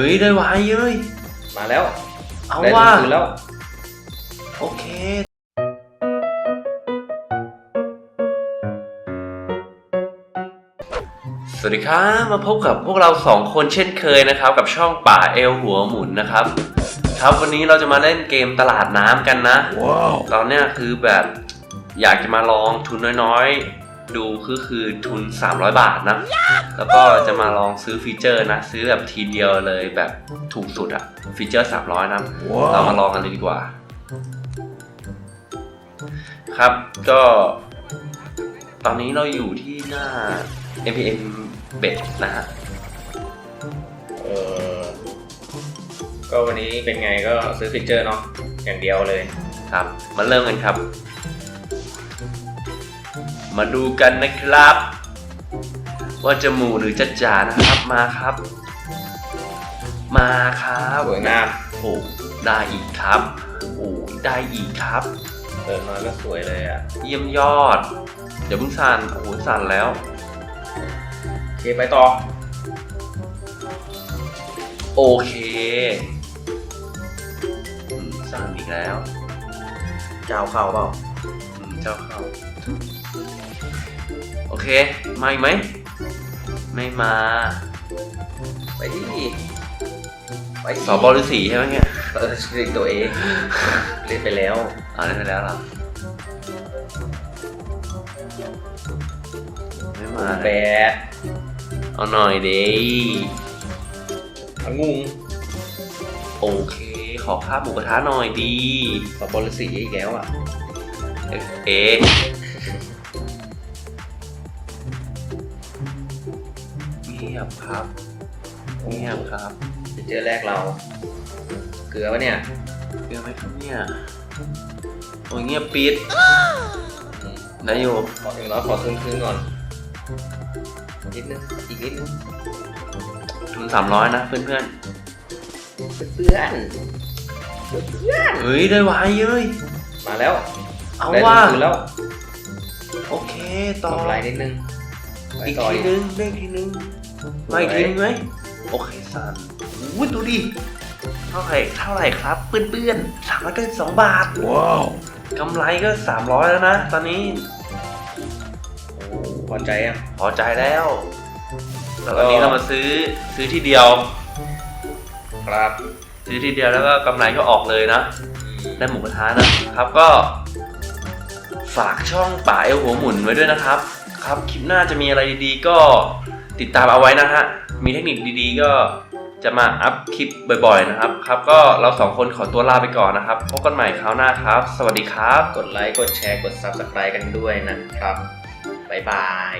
ฮ้ยได้ไวเย้ยมาแล้วเอาได้ว่าคืนแล้ว โอเค สวัสดีครับมาพบกับพวกเราสองคนเช่นเคยนะครับ กับช่องป่าเอลหัวหมุนนะครับ ครับวันนี้เราจะมาเล่นเกมตลาดน้ำกันนะ ว้าวตอนเนี้ยคือแบบอยากจะมาลองทุนน้อยๆ ดูคือคือทุน 300 บาทนะ แล้วก็จะมาลองซื้อฟีเจอร์นะ ซื้อแบบทีเดียวเลยแบบถูกสุดอะฟีเจอร์ 300 นะว้าเราวมาลองกันเลยดีกว่า ครับก็ ตอนนี้เราอยู่ที่หน้า MPM Bet นะฮะเออก็วันนี้เป็นไงก็ซื้อฟิกเจอร์เนาะอย่างเดียวเลยครับ มาเริ่มกันครับ มาดูกันนะครับ ว่าจะหมูหรือจะจ๋านะครับมาครับ มาครับสวยงามโอ้ได้อีกครับโอ้ได้อีกครับเปิดมาก็สวยเลยอะ เยี่ยมยอด เดี๋ยวเพิ่งสั่นโอ้โหสั่นแล้วโอเคไปต่อ โอเคอืมสั่นอีกแล้ว เจ้าเข้าเปล่าอืมเจ้าเข้าโอ เคมาอีกไหม ไม่มา ไปดิไปดิสอบอฤาษีใช่ไหมเนี่ยเออชื่อตัวเองเล่นไปแล้วอ่าได้ไปแล้วเหรอไม่มาแปเลยดเอาหน่อยดิอังุงโอเค ขอภาพหมูกระทะหน่อยดีสปอลสีอีกแล้วอะ เอ๊ะ ยบครับ เงียบครับฟิกเจอร์แรกเรา เกลือวะเนี่ยเงียบไหมครับเนี่ยโอ้ยเงียบปิดได้อยู่ขออย่างน้อยขอคืนคืนก่อน นิดนึง อีกนิดนึงทุนสามร้อยนะเพื่อนเพื่อนๆเฮ้ย ได้ไวเย้ย มาแล้ว เอาได้ว่าคืนแล้ว โอเค ต่อกำไรนิดนึงไปอีกต่อทีอีกนึงได้อีกทีนึง มาอีกทีนึงไหมโอเคสันอู้ยดูดิ เท่าไหร่เท่าไหร่ครับเปื้อนๆสามร้อยเก้าสิบสองบาท ว้าวกำไรก็สามร้อยแล้วนะ ตอนนี้โอ้พอใจอะ พอใจแล้วแล้วตอนนี้เรามาซื้อซื้อทีเดียว ครับ ซื้อทีเดียวแล้วก็กำไรก็ออกเลยนะ ได้หมูกระทะนะครับก็ ฝากช่องป่าเอลหัวหมุนไว้ด้วยนะครับ ครับคลิปหน้าจะมีอะไรดีๆก็ ติดตามเอาไว้นะฮะ มีเทคนิคดีๆ ก็จะมาอัพคลิปบ่อยๆนะครับ ครับก็เราสองคนขอตัวลาไปก่อนนะครับพบกันใหม่คราวหน้าครับ สวัสดีครับ กดไลค์ กดแชร์ กด Subscribe กันด้วยนะครับ บ๊ายบาย